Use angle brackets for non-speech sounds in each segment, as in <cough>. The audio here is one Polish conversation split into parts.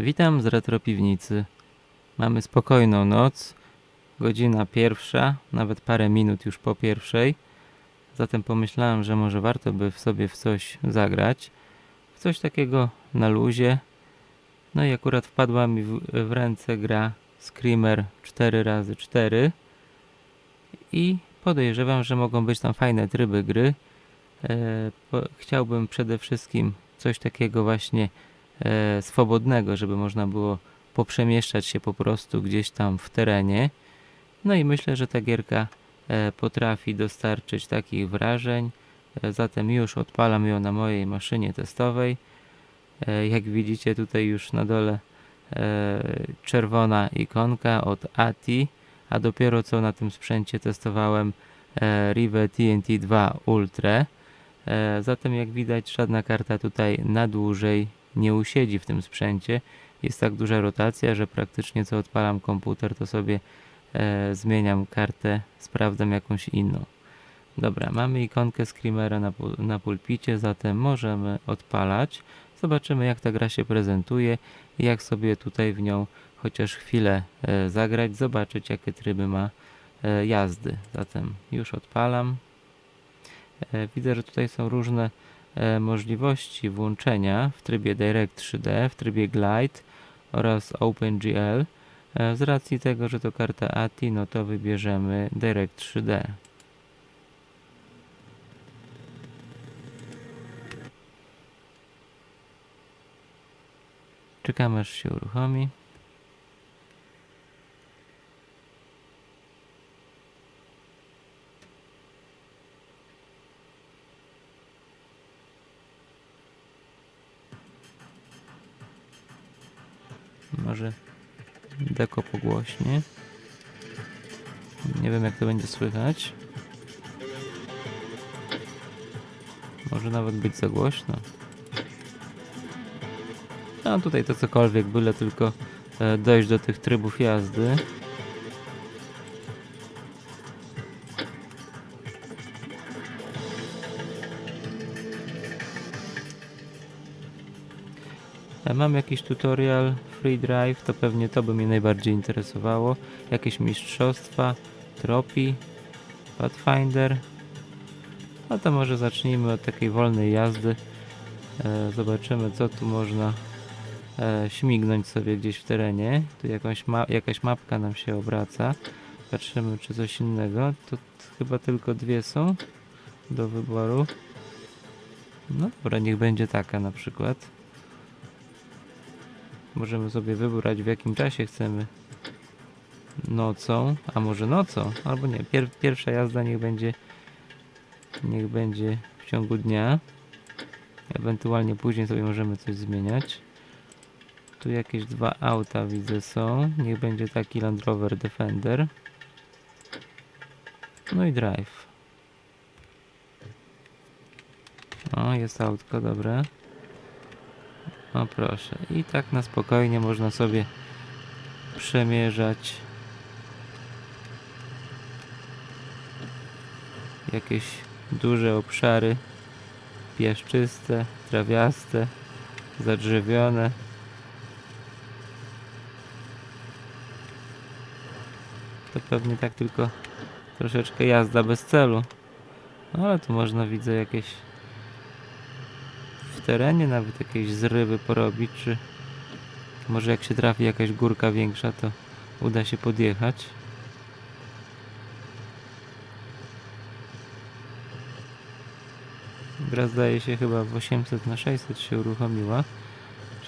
Witam z retro piwnicy. Mamy spokojną noc, godzina pierwsza, nawet parę minut już po pierwszej. Zatem pomyślałem, że może warto by w sobie w coś zagrać. W coś takiego na luzie. No i akurat wpadła mi w, w ręce gra Screamer 4x4 i podejrzewam, że mogą być tam fajne tryby gry. E, po, chciałbym przede wszystkim coś takiego właśnie swobodnego, żeby można było poprzemieszczać się po prostu gdzieś tam w terenie. No i myślę, że ta gierka e, potrafi dostarczyć takich wrażeń. E, zatem już odpalam ją na mojej maszynie testowej. E, jak widzicie tutaj już na dole e, czerwona ikonka od ATI, a dopiero co na tym sprzęcie testowałem e, Rive TNT 2 Ultra. E, Zatem jak widać żadna karta tutaj na dłużej nie usiedzi w tym sprzęcie. Jest tak duża rotacja, że praktycznie co odpalam komputer to sobie e, zmieniam kartę, sprawdzam jakąś inną. Dobra, mamy ikonkę Screamera na, na pulpicie, zatem możemy odpalać. Zobaczymy jak ta gra się prezentuje i jak sobie tutaj w nią chociaż chwilę e, zagrać, zobaczyć jakie tryby ma e, jazdy. Zatem już odpalam. E, Widzę, że tutaj są różne możliwości włączenia w trybie Direct 3D, w trybie Glide oraz OpenGL. E, Z racji tego, że to karta ATI, no to wybierzemy Direct 3D. Czekamy aż się uruchomi. Może deko pogłośnie. Nie wiem jak to będzie słychać. Może nawet być za głośno. No tutaj to cokolwiek, byle tylko e, dojść do tych trybów jazdy. Mam jakiś tutorial Free Drive, to pewnie to by mnie najbardziej interesowało. Jakieś mistrzostwa, tropi, Pathfinder. No to może zacznijmy od takiej wolnej jazdy. E, zobaczymy co tu można e, śmignąć sobie gdzieś w terenie. Tu jakąś ma jakaś mapka nam się obraca. Patrzymy czy coś innego. Tu chyba tylko dwie są do wyboru. No dobra, niech będzie taka na przykład. Możemy sobie wybrać w jakim czasie chcemy. Nocą, a może nocą, albo nie. Pier pierwsza jazda niech będzie niech będzie w ciągu dnia. Ewentualnie później sobie możemy coś zmieniać. Tu jakieś dwa auta widzę są. Niech będzie taki Land Rover Defender. No i drive. O, jest autko, dobre. O proszę. I tak na spokojnie można sobie przemierzać jakieś duże obszary piaszczyste, trawiaste, zadrzewione. To pewnie tak tylko troszeczkę jazda bez celu. No ale tu można widzę jakieś terenie nawet jakieś zrywy porobić, czy może jak się trafi jakaś górka większa, to uda się podjechać. Gra zdaje się chyba w 800 na 600 się uruchomiła,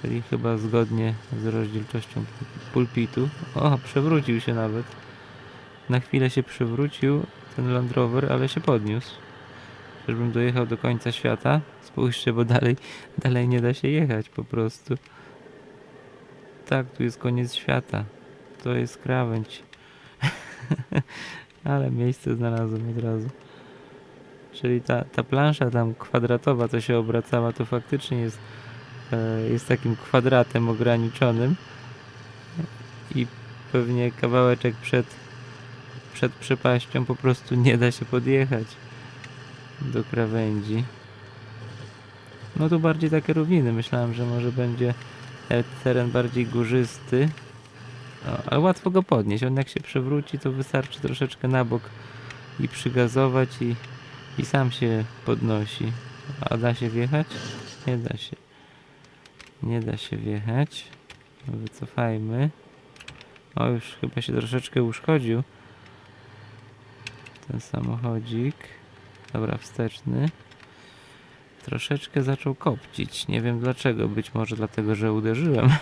czyli chyba zgodnie z rozdzielczością pul- pulpitu. O, przewrócił się nawet. Na chwilę się przewrócił ten Land Rover, ale się podniósł. Żebym dojechał do końca świata. Spójrzcie, bo dalej, dalej nie da się jechać po prostu. Tak, tu jest koniec świata. To jest krawędź. <laughs> ale miejsce znalazłem od razu. Czyli ta, ta plansza tam kwadratowa, co się obracała, to faktycznie jest, e, jest takim kwadratem ograniczonym i pewnie kawałeczek przed, przed przepaścią po prostu nie da się podjechać do krawędzi. No tu bardziej takie równiny. Myślałem, że może będzie te- teren bardziej górzysty. No, ale łatwo go podnieść. On jak się przewróci, to wystarczy troszeczkę na bok i przygazować i, i sam się podnosi. A da się wjechać? Nie da się. Nie da się wjechać. Wycofajmy. O, już chyba się troszeczkę uszkodził. Ten samochodzik. Dobra, wsteczny. Troszeczkę zaczął kopcić. Nie wiem dlaczego. Być może dlatego, że uderzyłem. <laughs>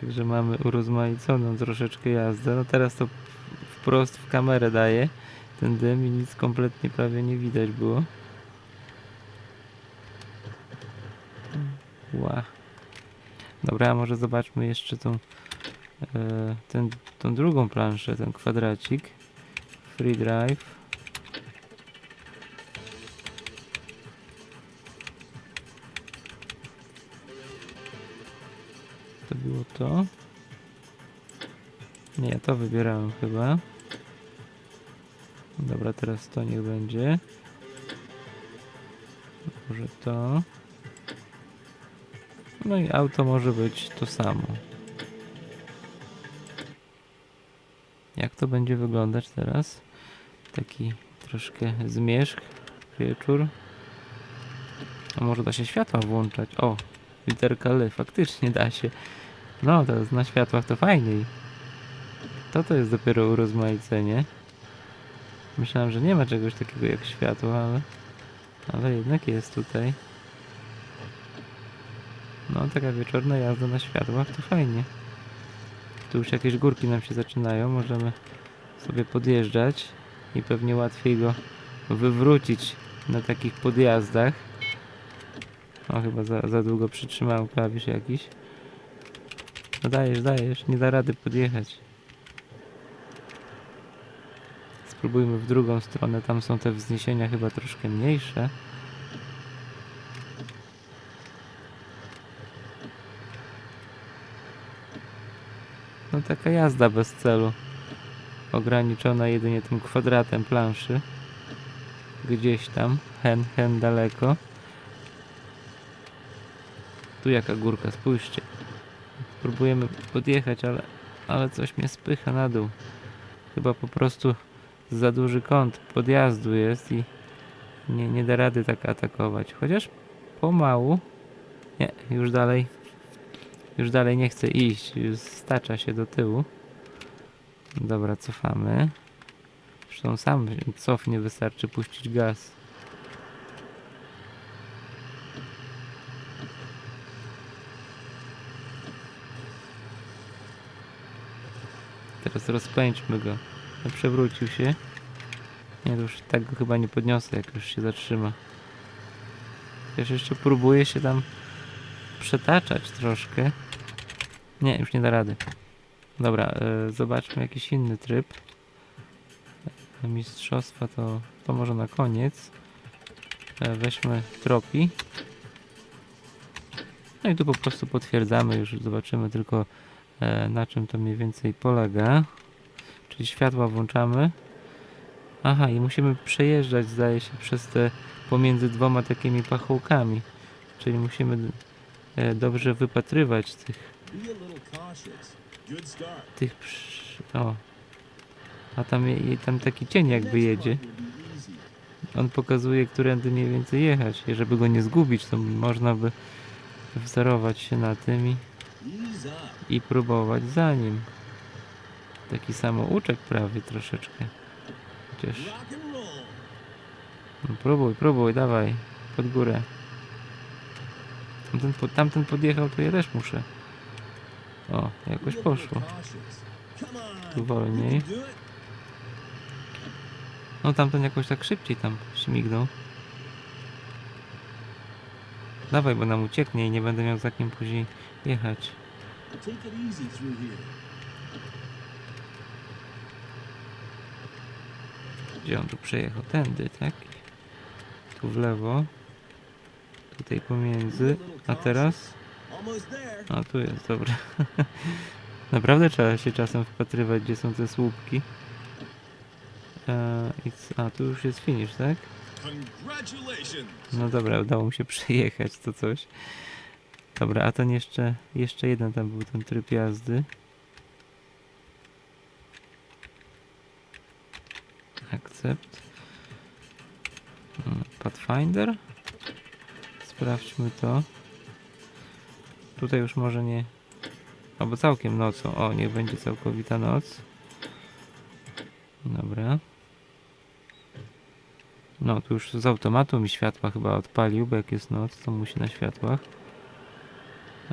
Także mamy urozmaiconą troszeczkę jazdę. No teraz to wprost w kamerę daje ten dym i nic kompletnie prawie nie widać było. Ła. Dobra, może zobaczmy jeszcze tą, ten, tą drugą planszę, ten kwadracik. Free drive. To było to. Nie, to wybierałem chyba. Dobra, teraz to niech będzie. Może to. No i auto może być to samo. Jak to będzie wyglądać teraz? Taki troszkę zmierzch, wieczór. A może da się światła włączać? O, literka L, faktycznie da się. No, to na światłach to fajniej. To to jest dopiero urozmaicenie. Myślałem, że nie ma czegoś takiego jak światło, ale, ale jednak jest tutaj. No, taka wieczorna jazda na światłach to fajnie. Tu już jakieś górki nam się zaczynają, możemy sobie podjeżdżać i pewnie łatwiej go wywrócić na takich podjazdach. O, chyba za, za długo przytrzymałem klawisz jakiś. No dajesz, dajesz, nie da rady podjechać. Spróbujmy w drugą stronę, tam są te wzniesienia chyba troszkę mniejsze. No taka jazda bez celu. Ograniczona jedynie tym kwadratem planszy. Gdzieś tam, hen, hen daleko. Tu jaka górka, spójrzcie. Próbujemy podjechać, ale, ale coś mnie spycha na dół. Chyba po prostu za duży kąt podjazdu jest i nie, nie da rady tak atakować. Chociaż pomału. Nie, już dalej. Już dalej nie chcę iść. Już stacza się do tyłu. Dobra, cofamy. Zresztą sam cofnie, wystarczy puścić gaz. Teraz rozpędźmy go. No, Przewrócił się. Nie, już tak go chyba nie podniosę, jak już się zatrzyma. Też jeszcze próbuję się tam przetaczać troszkę. Nie, już nie da rady. Dobra, e, zobaczmy jakiś inny tryb. E, Mistrzostwa to, to może na koniec. E, weźmy tropi. No i tu po prostu potwierdzamy, już zobaczymy tylko na czym to mniej więcej polega. Czyli światła włączamy. Aha, i musimy przejeżdżać, zdaje się, przez te pomiędzy dwoma takimi pachołkami. Czyli musimy dobrze wypatrywać tych, tych. O. A tam, tam taki cień jakby jedzie. On pokazuje, którędy mniej więcej jechać. I żeby go nie zgubić, to można by wzorować się na tym i, i próbować za nim. Taki samouczek prawie troszeczkę. Chociaż... No, próbuj, próbuj, dawaj. Pod górę. Tamten, po- tamten podjechał, to ja też muszę. O, jakoś poszło. Tu wolniej. No tamten jakoś tak szybciej tam śmignął. Dawaj, bo nam ucieknie i nie będę miał za kim później jechać. Gdzie on tu przejechał? Tędy, tak? Tu w lewo. Tutaj pomiędzy. A teraz? A tu jest, dobra. <laughs> Naprawdę trzeba się czasem wpatrywać, gdzie są te słupki. C- a, tu już jest finish, tak? No dobra, udało mu się <laughs> przejechać to coś. Dobra, a ten jeszcze, jeszcze jeden tam był ten tryb jazdy. Akcept. Mm, Pathfinder. Sprawdźmy to. Tutaj już może nie... Albo całkiem nocą. O, niech będzie całkowita noc. Dobra. No, tu już z automatu mi światła chyba odpalił, bo jak jest noc, to musi na światłach.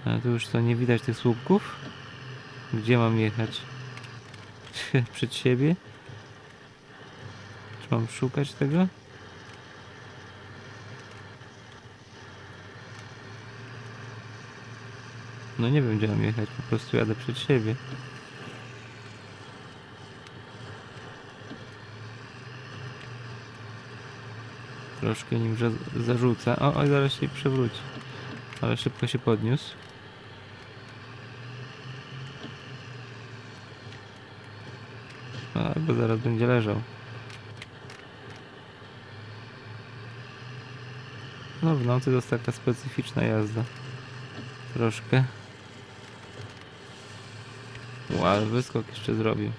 A tu już co, nie widać tych słupków? Gdzie mam jechać? <laughs> Przed siebie? Czy mam szukać tego? No nie wiem gdzie mam jechać, po prostu jadę przed siebie. Troszkę nim za- zarzuca. O, o, zaraz się przewróci. Ale szybko się podniósł. Albo zaraz będzie leżał. No w nocy to jest taka specyficzna jazda. Troszkę. Ło, ale wyskok jeszcze zrobił.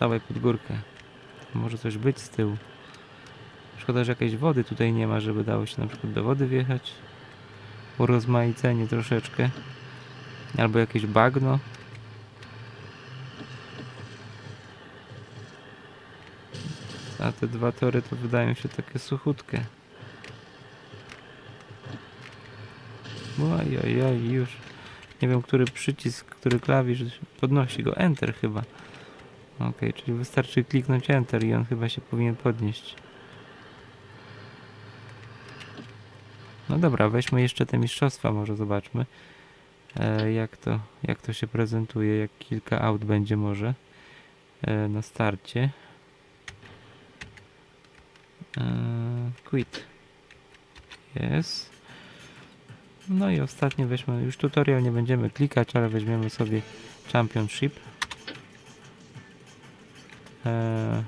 Dawaj pod górkę. Może coś być z tyłu. Szkoda, że jakiejś wody tutaj nie ma, żeby dało się na przykład do wody wjechać. Urozmaicenie troszeczkę. Albo jakieś bagno. A te dwa tory to wydają się takie suchutkie. Oj, oj, oj, już. Nie wiem, który przycisk, który klawisz podnosi go. Enter chyba. Ok, czyli wystarczy kliknąć Enter i on chyba się powinien podnieść. No dobra, weźmy jeszcze te mistrzostwa, może zobaczmy. E, jak, to, jak to się prezentuje, jak kilka aut będzie może e, na starcie. E, quit. Jest. No i ostatnie weźmy, już tutorial nie będziemy klikać, ale weźmiemy sobie Championship. Eee,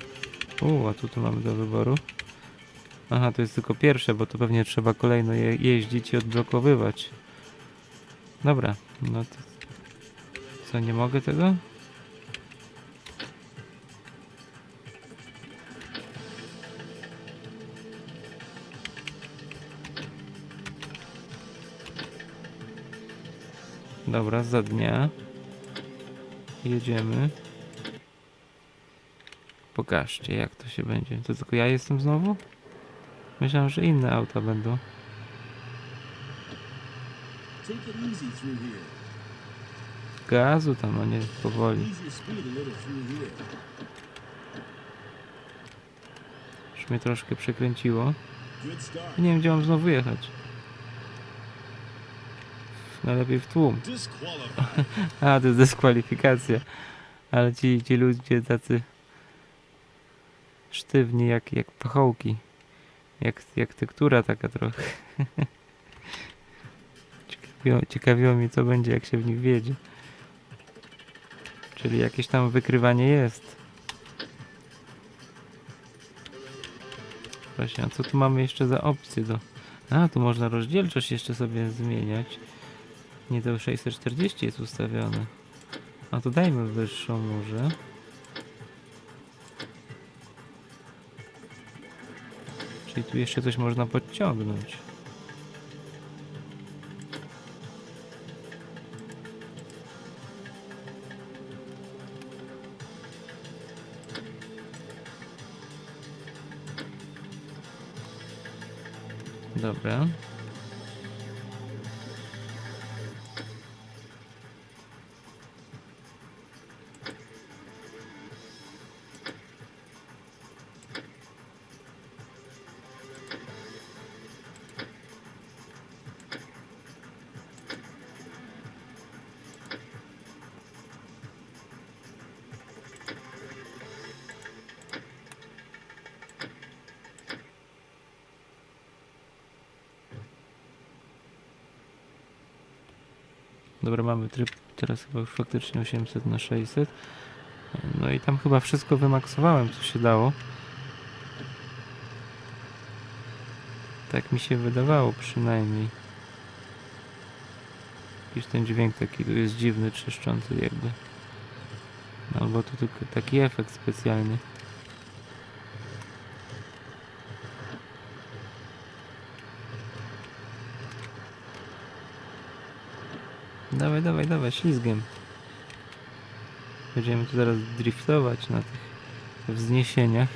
a tu tu mamy do wyboru. Aha, to jest tylko pierwsze, bo to pewnie trzeba kolejno je jeździć i odblokowywać. Dobra, no to... Co, nie mogę tego? Dobra, za dnia. Jedziemy. Pokażcie, jak to się będzie. To tylko ja jestem znowu? Myślałem, że inne auta będą. Gazu tam, a nie powoli. Już mnie troszkę przekręciło. I nie wiem, gdzie mam znowu jechać. Najlepiej w tłum. <laughs> A, to jest dyskwalifikacja. Ale ci, ci ludzie tacy sztywni jak, jak pachołki. Jak, jak tektura taka trochę. <laughs> Ciekawiło, ciekawiło mnie co będzie jak się w nich wiedzie. Czyli jakieś tam wykrywanie jest. Właśnie, a co tu mamy jeszcze za opcje do... A, tu można rozdzielczość jeszcze sobie zmieniać. Nie, to 640 jest ustawione. A to dajmy wyższą może. Czyli tu jeszcze coś można podciągnąć. Dobra. Dobra, mamy tryb teraz chyba już faktycznie 800 na 600. No i tam chyba wszystko wymaksowałem, co się dało. Tak mi się wydawało przynajmniej. Jakiś ten dźwięk taki tu jest dziwny, trzeszczący jakby. Albo to tylko taki efekt specjalny. Dawaj, dawaj, dawaj, ślizgiem. Będziemy tu zaraz driftować na tych wzniesieniach,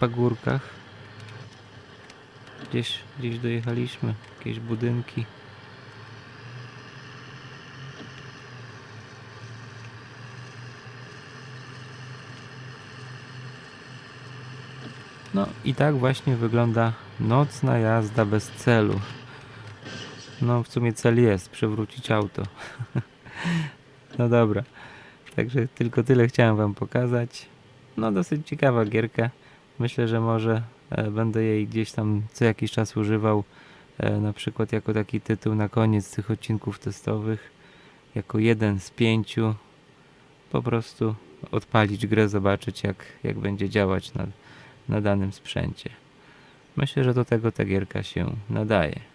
pagórkach. Gdzieś, gdzieś dojechaliśmy, jakieś budynki. No i tak właśnie wygląda nocna jazda bez celu. No w sumie cel jest, przewrócić auto. <laughs> no dobra. Także tylko tyle chciałem wam pokazać. No dosyć ciekawa gierka. Myślę, że może e, będę jej gdzieś tam co jakiś czas używał. E, na przykład jako taki tytuł na koniec tych odcinków testowych. Jako jeden z pięciu. Po prostu odpalić grę, zobaczyć jak, jak będzie działać na, na danym sprzęcie. Myślę, że do tego ta gierka się nadaje.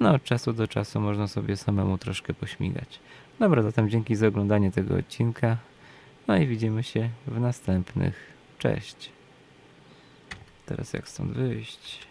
No, od czasu do czasu można sobie samemu troszkę pośmigać. Dobra, zatem dzięki za oglądanie tego odcinka. No i widzimy się w następnych. Cześć. Teraz jak stąd wyjść?